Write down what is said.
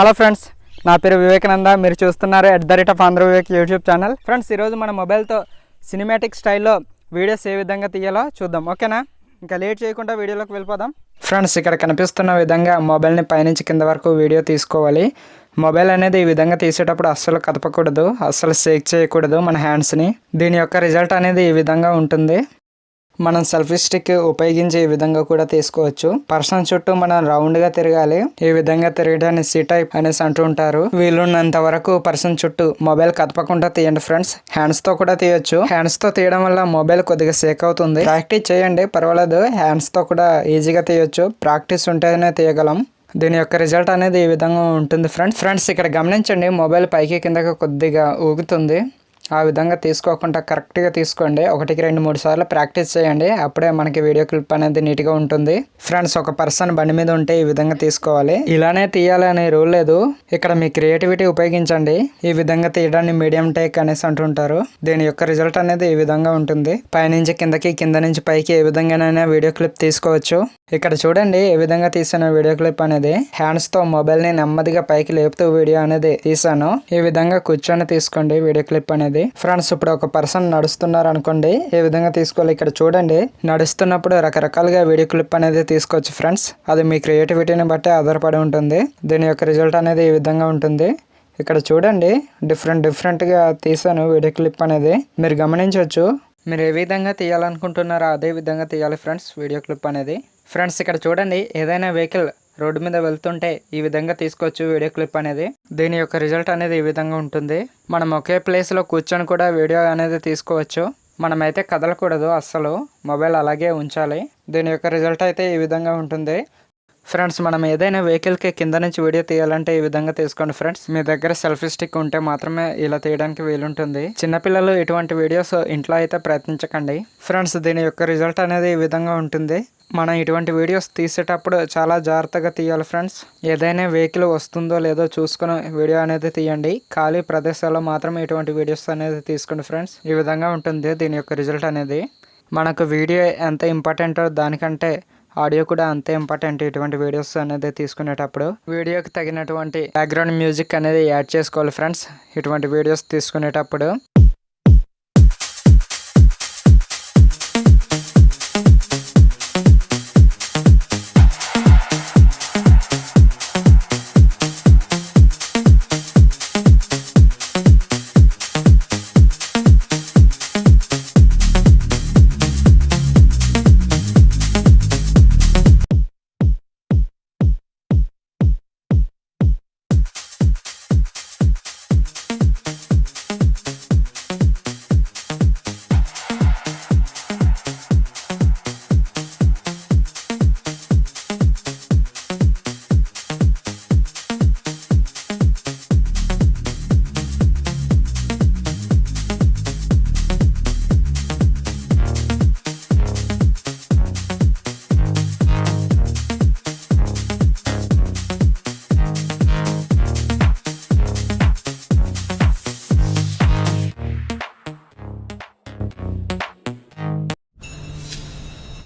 Hello friends నా పేరు వివేకానంద. మీరు చూస్తున్నారు at the rate of Andhra Vivek YouTube channel friends ఈరోజు మన మొబైల్తో సినిమాటిక్ స్టైల్లో వీడియోస్ ఏ విధంగా తీయాలో చూద్దాం. ఓకేనా ఇంకా లేట్ చేయకుండా వీడియోలోకి వెళ్ళిపోదాం. ఫ్రెండ్స్ ఇక్కడ కనిపిస్తున్న విధంగా మొబైల్ని పైనుంచి కింద వరకు వీడియో తీసుకోవాలి. మొబైల్ అనేది ఈ విధంగా తీసేటప్పుడు అస్సలు కదపకూడదు అస్సలు షేక్ చేయకూడదు మన హ్యాండ్స్ని దీని యొక్క రిజల్ట్ అనేది ఈ విధంగా ఉంటుంది. మనం సెల్ఫీ స్టిక్ ఉపయోగించి ఈ విధంగా కూడా తీసుకోవచ్చు. పర్సన్ చుట్టూ మనం రౌండ్గా తిరగాలి. ఈ విధంగా తిరగడాన్ని సి టైప్ అనేసి అంటూ ఉంటారు. వీలున్నంత వరకు పర్సన్ చుట్టూ మొబైల్ కదపకుండా తీయండి ఫ్రెండ్స్ హ్యాండ్స్తో కూడా తీయొచ్చు. హ్యాండ్స్తో తీయడం వల్ల మొబైల్ కొద్దిగా సేక్ అవుతుంది. ప్రాక్టీస్ చేయండి పర్వాలేదు. హ్యాండ్స్తో కూడా ఈజీగా తీయొచ్చు. ప్రాక్టీస్ ఉంటేనే తీయగలం. దీని యొక్క రిజల్ట్ అనేది ఈ విధంగా ఉంటుంది ఫ్రెండ్స్ ఫ్రెండ్స్ ఇక్కడ గమనించండి మొబైల్ పైకి కిందకి కొద్దిగా ఊగుతుంది. ఆ విధంగా తీసుకోకుండా కరెక్ట్గా తీసుకోండి. ఒకటికి రెండు మూడు సార్లు ప్రాక్టీస్ చేయండి. అప్పుడే మనకి వీడియో క్లిప్ అనేది నీట్గా ఉంటుంది. ఫ్రెండ్స్ ఒక పర్సన్ బండి మీద ఉంటే ఈ విధంగా తీసుకోవాలి. ఇలానే తీయాలి అనే రూల్ లేదు. ఇక్కడ మీ క్రియేటివిటీ ఉపయోగించండి. ఈ విధంగా తీయడాన్ని మీడియం టేక్ అనేసి అంటుంటారు. దీని యొక్క రిజల్ట్ అనేది ఈ విధంగా ఉంటుంది. పైనుంచి కిందకి కింద నుంచి పైకి ఏ విధంగానైనా వీడియో క్లిప్ తీసుకోవచ్చు. ఇక్కడ చూడండి ఏ విధంగా తీసిన వీడియో క్లిప్ అనేది. హ్యాండ్స్తో మొబైల్ని నెమ్మదిగా పైకి లేపుతూ వీడియో అనేది తీసాను ఈ విధంగా కూర్చొని తీసుకోండి వీడియో క్లిప్ అనేది. ఫ్రెండ్స్ ఇప్పుడు ఒక పర్సన్ నడుస్తున్నారు అనుకోండి ఏ విధంగా తీసుకోవాలి ఇక్కడ చూడండి. నడుస్తున్నప్పుడు రకరకాలుగా వీడియో క్లిప్ అనేది తీసుకోవచ్చు ఫ్రెండ్స్. అది మీ క్రియేటివిటీని బట్టి ఆధారపడి ఉంటుంది. దీని యొక్క రిజల్ట్ అనేది ఈ విధంగా ఉంటుంది. ఇక్కడ చూడండి డిఫరెంట్ డిఫరెంట్గా తీసాను వీడియో క్లిప్ అనేది. మీరు గమనించవచ్చు మీరు ఏ విధంగా తీయాలనుకుంటున్నారో అదే విధంగా తీయాలి ఫ్రెండ్స్ వీడియో క్లిప్ అనేది. ఫ్రెండ్స్ ఇక్కడ చూడండి ఏదైనా వెహికల్ రోడ్డు మీద వెళ్తుంటే ఈ విధంగా తీసుకోవచ్చు వీడియో క్లిప్ అనేది. దీని యొక్క రిజల్ట్ అనేది ఈ విధంగా ఉంటుంది. మనం ఒకే ప్లేస్లో కూర్చొని కూడా వీడియో అనేది తీసుకోవచ్చు. మనమైతే కదలకూడదు అస్సలు. మొబైల్ అలాగే ఉంచాలి. దీని యొక్క రిజల్ట్ అయితే ఈ విధంగా ఉంటుంది. ఫ్రెండ్స్ మనం ఏదైనా వెహికల్కి కింద నుంచి వీడియో తీయాలంటే ఈ విధంగా తీసుకోండి ఫ్రెండ్స్ మీ దగ్గర సెల్ఫీ స్టిక్ ఉంటే మాత్రమే ఇలా తీయడానికి వీలుంటుంది. చిన్నపిల్లలు ఇటువంటి వీడియోస్ ఇంట్లో అయితే ప్రయత్నించకండి. ఫ్రెండ్స్ దీని యొక్క రిజల్ట్ అనేది ఈ విధంగా ఉంటుంది. మనం ఇటువంటి వీడియోస్ తీసేటప్పుడు చాలా జాగ్రత్తగా తీయాలి ఫ్రెండ్స్ ఏదైనా వెహికల్ వస్తుందో లేదో చూసుకుని వీడియో అనేది తీయండి. ఖాళీ ప్రదేశాల్లో మాత్రమే ఇటువంటి వీడియోస్ అనేది తీసుకోండి ఫ్రెండ్స్ ఈ విధంగా ఉంటుంది దీని యొక్క రిజల్ట్ అనేది. మనకు వీడియో ఎంత ఇంపార్టెంటో దానికంటే ఆడియో కూడా అంతే ఇంపార్టెంట్. ఇటువంటి వీడియోస్ అనేది తీసుకునేటప్పుడు వీడియోకి తగినటువంటి బ్యాక్గ్రౌండ్ మ్యూజిక్ అనేది యాడ్ చేసుకోవాలి ఫ్రెండ్స్ ఇటువంటి వీడియోస్ తీసుకునేటప్పుడు